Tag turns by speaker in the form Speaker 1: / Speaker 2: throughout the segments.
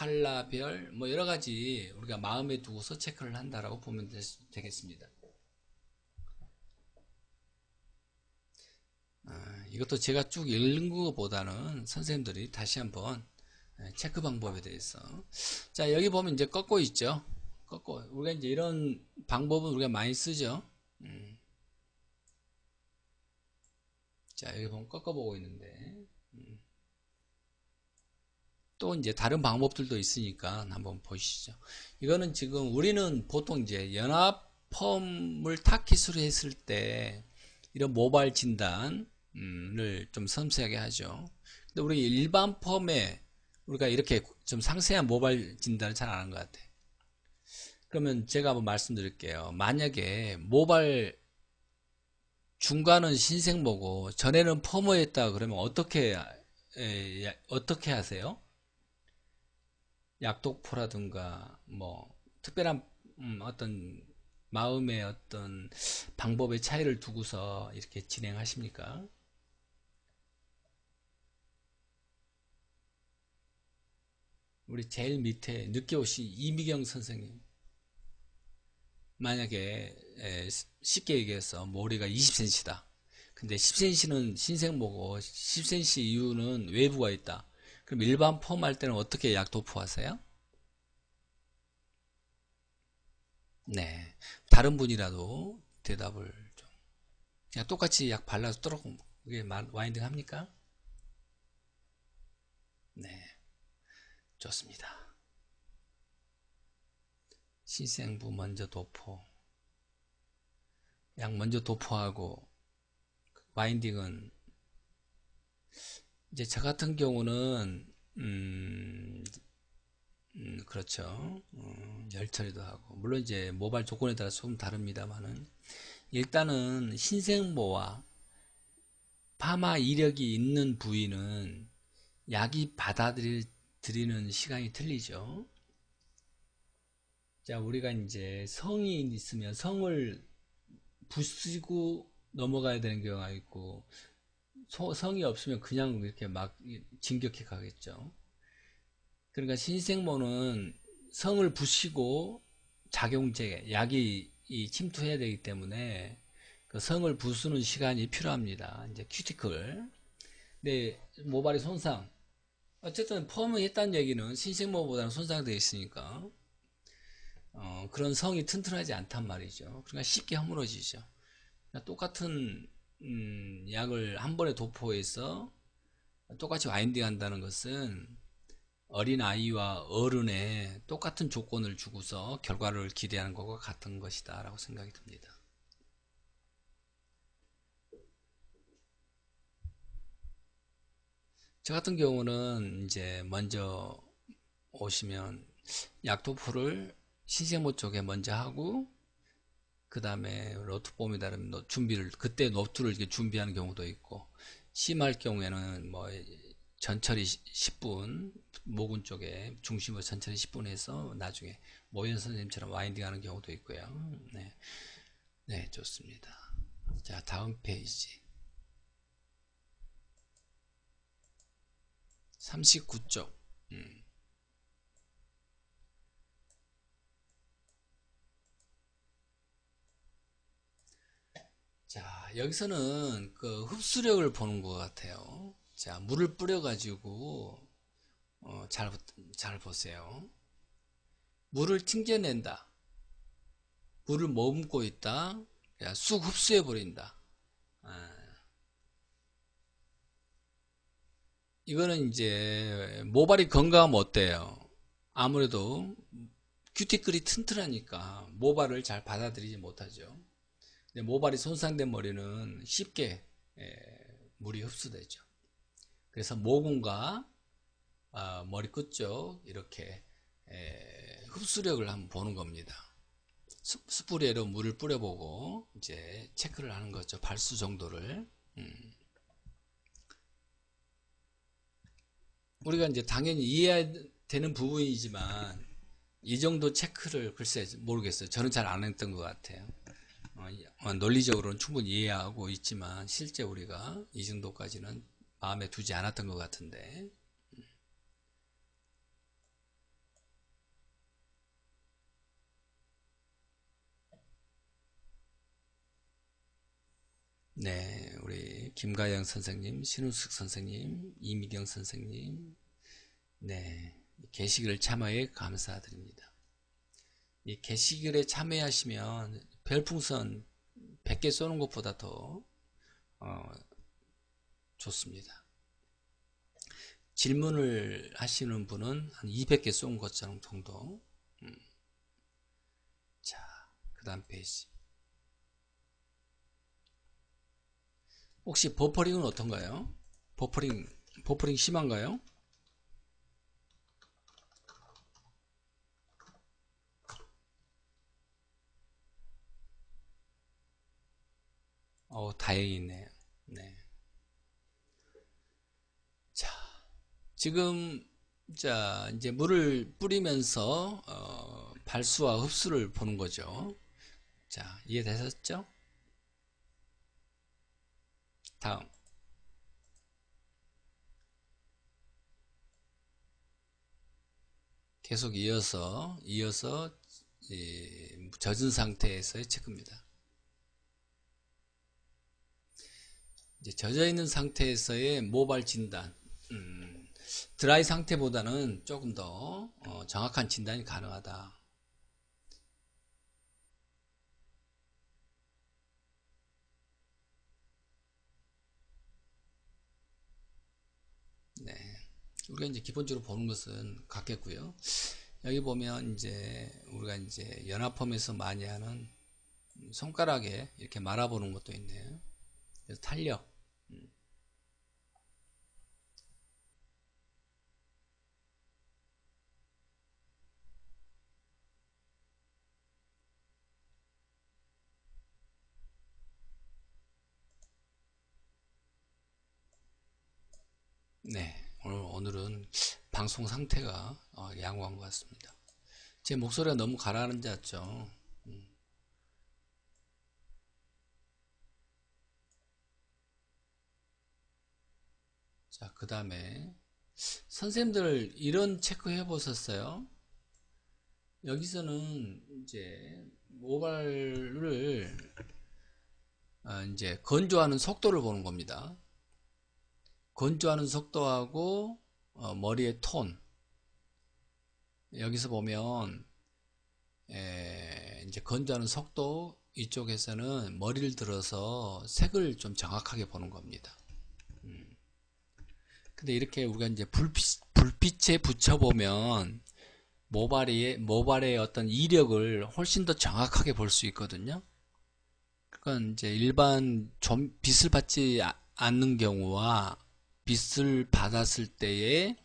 Speaker 1: 칼라별 뭐 여러 가지 우리가 마음에 두고서 체크를 한다라고 보면 되, 되겠습니다. 아, 이것도 제가 쭉 읽는 것보다는 선생님들이 다시 한번 예, 체크 방법에 대해서 자 여기 보면 이제 꺾고 있죠 꺾고 우리가 이제 이런 방법은 우리가 많이 쓰죠 음. 자 여기 보면 꺾어 보고 있는데 음. 또 이제 다른 방법들도 있으니까 한번 보시죠 이거는 지금 우리는 보통 이제 연합 펌을 타깃으로 했을 때 이런 모발 진단을 좀 섬세하게 하죠 근데 우리 일반 펌에 우리가 이렇게 좀 상세한 모발 진단을 잘 안 하는 것 같아요. 그러면 제가 한번 말씀드릴게요. 만약에 모발 중간은 신생모고 전에는 펌어였다 그러면 어떻게 에, 어떻게 하세요? 약독포라든가 뭐 특별한 음, 어떤 마음의 어떤 방법의 차이를 두고서 이렇게 진행하십니까? 우리 제일 밑에 늦게 오신 이미경 선생님. 만약에 쉽게 얘기해서 머리가 20cm다. 근데 10cm는 신생모고 10cm 이유는 외부가 있다 그럼 일반 펌할 때는 어떻게 약 도포하세요? 네 다른 분이라도 대답을 좀 그냥 똑같이 약 발라서 뚫어 그게 와인딩 합니까? 네 좋습니다. 신생부 먼저 도포 약 먼저 도포하고 와인딩은 이제 저 같은 경우는 음, 음 그렇죠. 음, 열 처리도 하고. 물론 이제 모발 조건에 따라 조금 다릅니다만은. 일단은 신생모와 파마 이력이 있는 부위는 약이 받아들일 드리는 시간이 틀리죠. 자, 우리가 이제 성이 있으면 성을 부수고 넘어가야 되는 경우가 있고, 성이 없으면 그냥 이렇게 막 진격해 가겠죠. 그러니까 신생모는 성을 부시고 작용제, 약이 침투해야 되기 때문에 그 성을 부수는 시간이 필요합니다. 이제 큐티클. 근데 모발의 손상, 어쨌든 펌을 했다는 얘기는 신생모보다는 손상되어 있으니까 어, 그런 성이 튼튼하지 않단 말이죠. 그러니까 쉽게 허물어지죠. 그러니까 똑같은 음, 약을 한 번에 도포해서 똑같이 와인딩 한다는 것은 어린 아이와 어른의 똑같은 조건을 주고서 결과를 기대하는 것과 같은 것이다 라고 생각이 듭니다. 저 같은 경우는 이제 먼저 오시면 약도포를 신생모 쪽에 먼저 하고 그 다음에 로트 폼이 다른 준비를 그때 노트를 이렇게 준비하는 경우도 있고 심할 경우에는 뭐 전처리 10분 모근 쪽에 중심으로 전처리 10분 해서 나중에 모현 선생님처럼 와인딩 하는 경우도 있고요. 네, 네 좋습니다. 자 다음 페이지. 39쪽. 음. 자 여기서는 그 흡수력을 보는 것 같아요 자 물을 뿌려 가지고 어, 잘, 잘 보세요 물을 튕겨낸다 물을 머금고 있다 쑥 흡수해 버린다 아. 이거는 이제 모발이 건강하면 어때요? 아무래도 큐티클이 튼튼하니까 모발을 잘 받아들이지 못하죠. 근데 모발이 손상된 머리는 쉽게 물이 흡수되죠. 그래서 모근과 아, 머리 끝쪽 이렇게 흡수력을 한번 보는 겁니다. 스프레이로 물을 뿌려보고 이제 체크를 하는 거죠. 발수 정도를. 음. 우리가 이제 당연히 이해해야 되는 부분이지만 이 정도 체크를 글쎄 모르겠어요. 저는 잘 안 했던 것 같아요. 어, 어, 논리적으로는 충분히 이해하고 있지만 실제 우리가 이 정도까지는 마음에 두지 않았던 것 같은데 네, 우리 김가영 선생님, 신우숙 선생님, 이미경 선생님, 네, 게시글 참여에 감사드립니다. 이 게시글에 참여하시면 별풍선 100개 쏘는 것보다 더 어, 좋습니다. 질문을 하시는 분은 한 200개 쏜 것처럼 정도. 음. 자, 그 다음 페이지. 혹시 버퍼링은 어떤가요? 버퍼링, 버퍼링 심한가요? 어, 다행이네요. 네. 자, 지금, 자, 이제 물을 뿌리면서, 어, 발수와 흡수를 보는 거죠. 자, 이해되셨죠? 다음. 계속 이어서, 이어서, 젖은 상태에서의 체크입니다. 이제 젖어 있는 상태에서의 모발 진단, 음, 드라이 상태보다는 조금 더 어, 정확한 진단이 가능하다. 네. 우리가 이제 기본적으로 보는 것은 같겠고요. 여기 보면 이제 우리가 이제 연합펌에서 많이 하는 손가락에 이렇게 말아보는 것도 있네요. 그래서 탄력. 네, 오늘, 오늘은 방송 상태가 어, 양호한 것 같습니다. 제 목소리가 너무 가라앉았죠. 음. 자, 그 다음에 선생님들 이런 체크 해 보셨어요? 여기서는 이제 모발을 아, 이제 건조하는 속도를 보는 겁니다. 건조하는 속도하고 어, 머리의 톤 여기서 보면 에, 이제 건조하는 속도 이쪽에서는 머리를 들어서 색을 좀 정확하게 보는 겁니다. 음. 근데 이렇게 우리가 이제 불빛, 불빛에 붙여보면 모발의, 모발의 어떤 이력을 훨씬 더 정확하게 볼 수 있거든요. 그건 이제 일반 좀 빛을 받지 않는 경우와 빛을 받았을 때의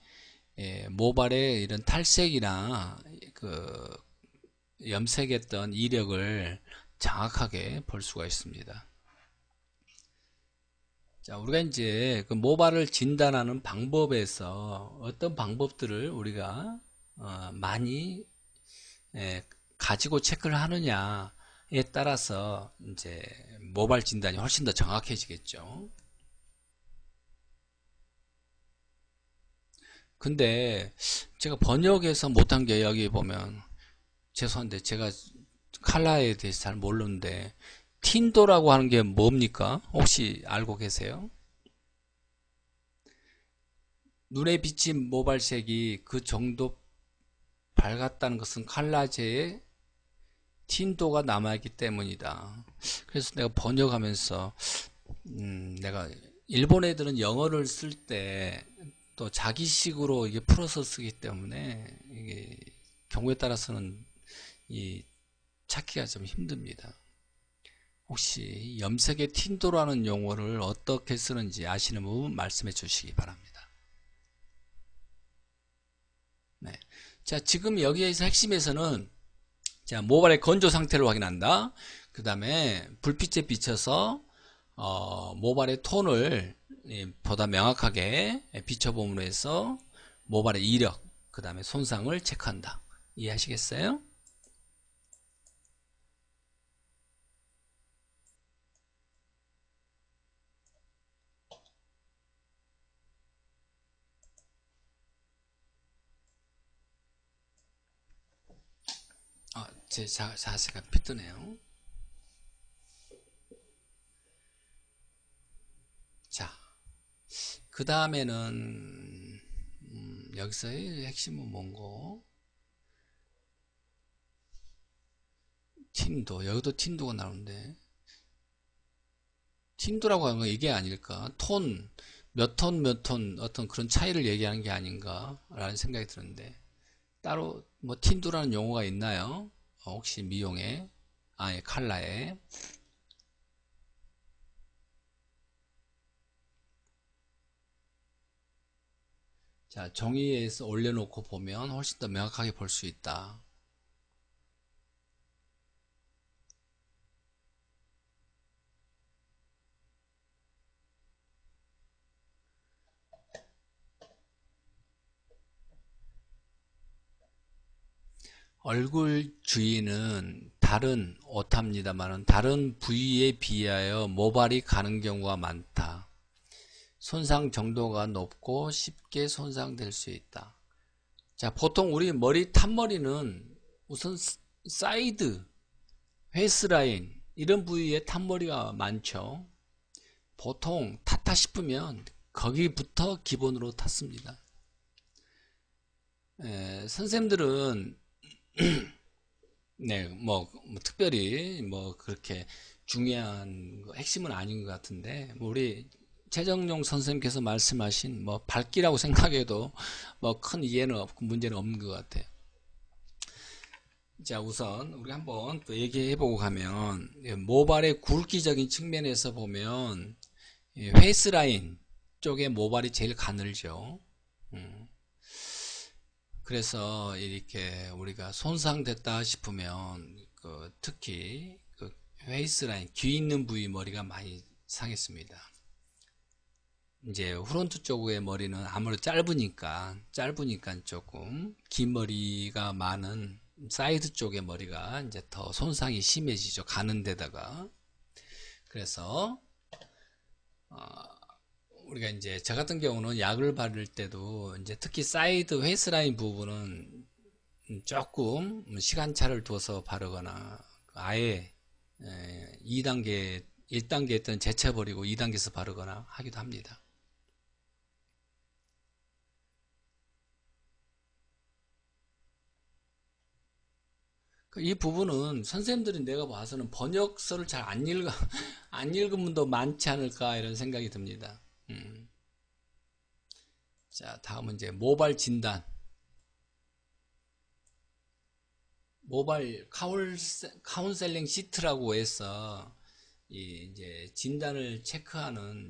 Speaker 1: 예, 모발의 이런 탈색이나 그 염색했던 이력을 정확하게 볼 수가 있습니다. 자, 우리가 이제 그 모발을 진단하는 방법에서 어떤 방법들을 우리가 어, 많이 예, 가지고 체크를 하느냐에 따라서 이제 모발 진단이 훨씬 더 정확해지겠죠. 근데 제가 번역해서 못한 게 여기 보면 죄송한데 제가 칼라에 대해서 잘 모르는데 틴도라고 하는 게 뭡니까? 혹시 알고 계세요? 눈에 비친 모발색이 그 정도 밝았다는 것은 칼라제에 틴도가 남아있기 때문이다. 그래서 내가 번역하면서 음, 내가 일본 애들은 영어를 쓸 때 또 자기식으로 이게 풀어서 쓰기 때문에 이게 경우에 따라서는 이 찾기가 좀 힘듭니다. 혹시 염색의 틴도라는 용어를 어떻게 쓰는지 아시는 분 말씀해 주시기 바랍니다. 네. 자, 지금 여기에서 핵심에서는 자, 모발의 건조 상태를 확인한다. 그 다음에 불빛에 비춰서 어, 모발의 톤을 예, 보다 명확하게 비춰봄으로 해서 모발의 이력, 그 다음에 손상을 체크한다. 이해하시겠어요? 아, 제 자, 자세가 삐뜨네요. 그 다음에는 음, 여기서의 핵심은 뭔고? 틴도 여기도 틴도가 나오는데 틴도라고 하는 건 이게 아닐까? 톤, 몇 톤, 몇 톤 어떤 그런 차이를 얘기하는 게 아닌가? 라는 생각이 드는데 따로 뭐 틴도라는 용어가 있나요? 어, 혹시 미용에? 아니 칼라에 자, 종이에서 올려놓고 보면 훨씬 더 명확하게 볼 수 있다. 얼굴 주위는 다른 오탑니다만은 다른 부위에 비하여 모발이 가는 경우가 많다. 손상 정도가 높고 쉽게 손상될 수 있다. 자, 보통 우리 머리 탑머리는 우선 사이드, 페이스라인 이런 부위에 탑머리가 많죠. 보통 탔다 싶으면 거기부터 기본으로 탔습니다. 에, 선생님들은 네, 뭐, 뭐 특별히 뭐 그렇게 중요한 거, 핵심은 아닌 것 같은데 뭐 우리 최정용 선생님께서 말씀하신 뭐 밝기라고 생각해도 뭐 큰 이해는 없고 문제는 없는 것 같아요. 자 우선 우리 한번 또 얘기해 보고 가면 예, 모발의 굵기적인 측면에서 보면 예, 페이스 라인 쪽에 모발이 제일 가늘죠. 음. 그래서 이렇게 우리가 손상됐다 싶으면 그 특히 그 페이스 라인 귀 있는 부위 머리가 많이 상했습니다. 이제 후론트 쪽의 머리는 아무래도 짧으니까 짧으니까 조금 긴 머리가 많은 사이드 쪽의 머리가 이제 더 손상이 심해지죠. 가는 데다가 그래서 어, 우리가 이제 저 같은 경우는 약을 바를 때도 이제 특히 사이드 페이스라인 부분은 조금 시간차를 둬서 바르거나 아예 2단계 1단계 했던 제쳐버리고 2단계에서 바르거나 하기도 합니다. 이 부분은 선생님들이 내가 봐서는 번역서를 잘 안 읽어 안 읽은 분도 많지 않을까 이런 생각이 듭니다. 음. 자, 다음은 이제 모발 진단. 모발 카운셀링 시트라고 해서 이 이제 진단을 체크하는